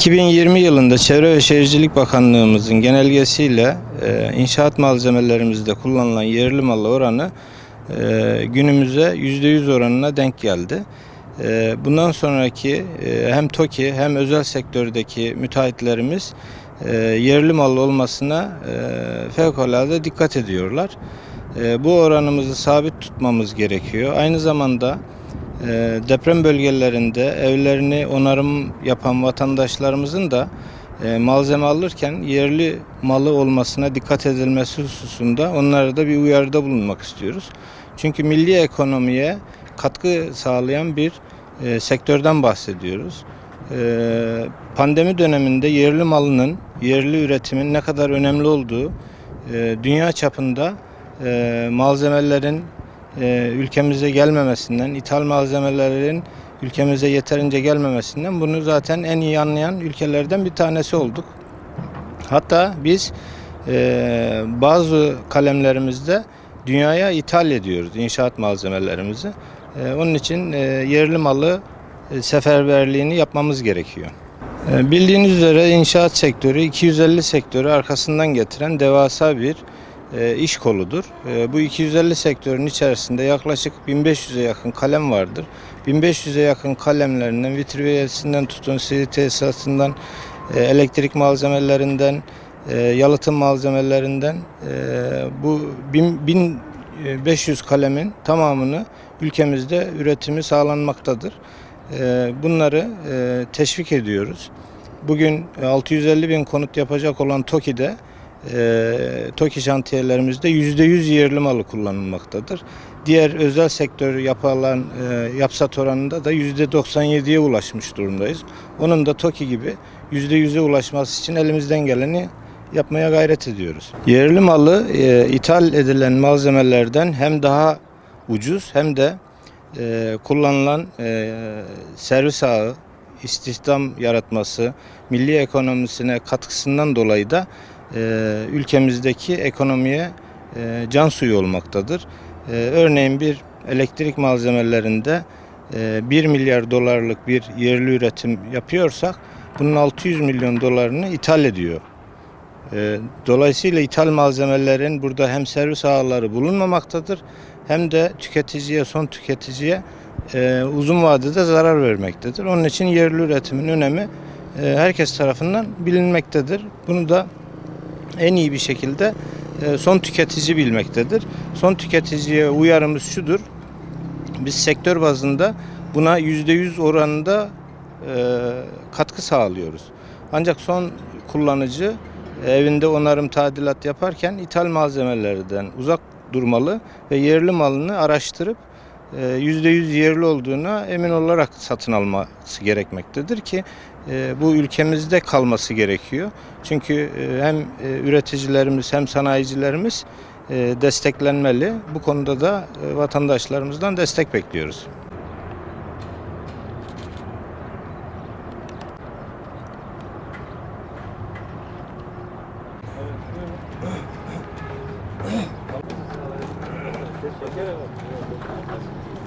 2020 yılında Çevre ve Şehircilik Bakanlığımızın genelgesiyle e, inşaat malzemelerimizde kullanılan yerli malı oranı e, günümüze %100 oranına denk geldi. E, bundan sonraki e, hem TOKİ hem özel sektördeki müteahhitlerimiz e, yerli mal olmasına e, fevkalade dikkat ediyorlar. Bu oranımızı sabit tutmamız gerekiyor. Aynı zamanda deprem bölgelerinde evlerini onarım yapan vatandaşlarımızın da malzeme alırken yerli malı olmasına dikkat edilmesi hususunda onlara da bir uyarıda bulunmak istiyoruz. Çünkü milli ekonomiye katkı sağlayan bir e, sektörden bahsediyoruz. E, pandemi döneminde yerli malının, yerli üretimin ne kadar önemli olduğu e, dünya çapında e, malzemelerin e, ülkemize gelmemesinden, ithal malzemelerin ülkemize yeterince gelmemesinden bunu zaten en iyi anlayan ülkelerden bir tanesi olduk. Hatta biz e, bazı kalemlerimizde dünyaya ithal ediyoruz inşaat malzemelerimizi. E, onun için e, yerli malı e, seferberliğini yapmamız gerekiyor. E, Bildiğiniz üzere inşaat sektörü 250 sektörü arkasından getiren devasa bir e, iş koludur. E, bu 250 sektörün içerisinde yaklaşık 1500'e yakın kalem vardır. 1500'e yakın kalemlerinden vitriyesinden tutun, sivri tesisatından, elektrik malzemelerinden, e, yalıtım malzemelerinden e, bu bin- 1500 kalemin tamamını ülkemizde üretimi sağlanmaktadır. E, Bunları e, teşvik ediyoruz. Bugün 650 bin konut yapacak olan TOKİ'de e, TOKİ şantiyelerimizde %100 yerli malı kullanılmaktadır. Diğer özel sektör yapılan e, yapsat oranında da %97'ye ulaşmış durumdayız. Onun da TOKİ gibi %100'e ulaşması için elimizden geleni yapmaya gayret ediyoruz. Yerli malı e, ithal edilen malzemelerden hem daha ucuz hem de e, kullanılan e, servis ağı, istihdam yaratması, milli ekonomisine katkısından dolayı da e, ülkemizdeki ekonomiye e, can suyu olmaktadır. E, örneğin bir elektrik malzemelerinde e, 1 milyar dolarlık bir yerli üretim yapıyorsak bunun 600 milyon dolarını ithal ediyor. E, Dolayısıyla ithal malzemelerin burada hem servis ağları bulunmamaktadır hem de tüketiciye, son tüketiciye e, uzun vadede zarar vermektedir. Onun için yerli üretimin önemi e, herkes tarafından bilinmektedir. Bunu da en iyi bir şekilde e, son tüketici bilmektedir. Son tüketiciye uyarımız şudur. Biz sektör bazında buna %100 oranında katkı sağlıyoruz. Ancak son kullanıcı evinde onarım tadilat yaparken ithal malzemelerden uzak durmalı ve yerli malını araştırıp e, %100 yerli olduğuna emin olarak satın alması gerekmektedir ki e, bu ülkemizde kalması gerekiyor. Çünkü e, hem e, üreticilerimiz hem sanayicilerimiz e, desteklenmeli. Bu konuda da e, vatandaşlarımızdan destek bekliyoruz. 연결해가지고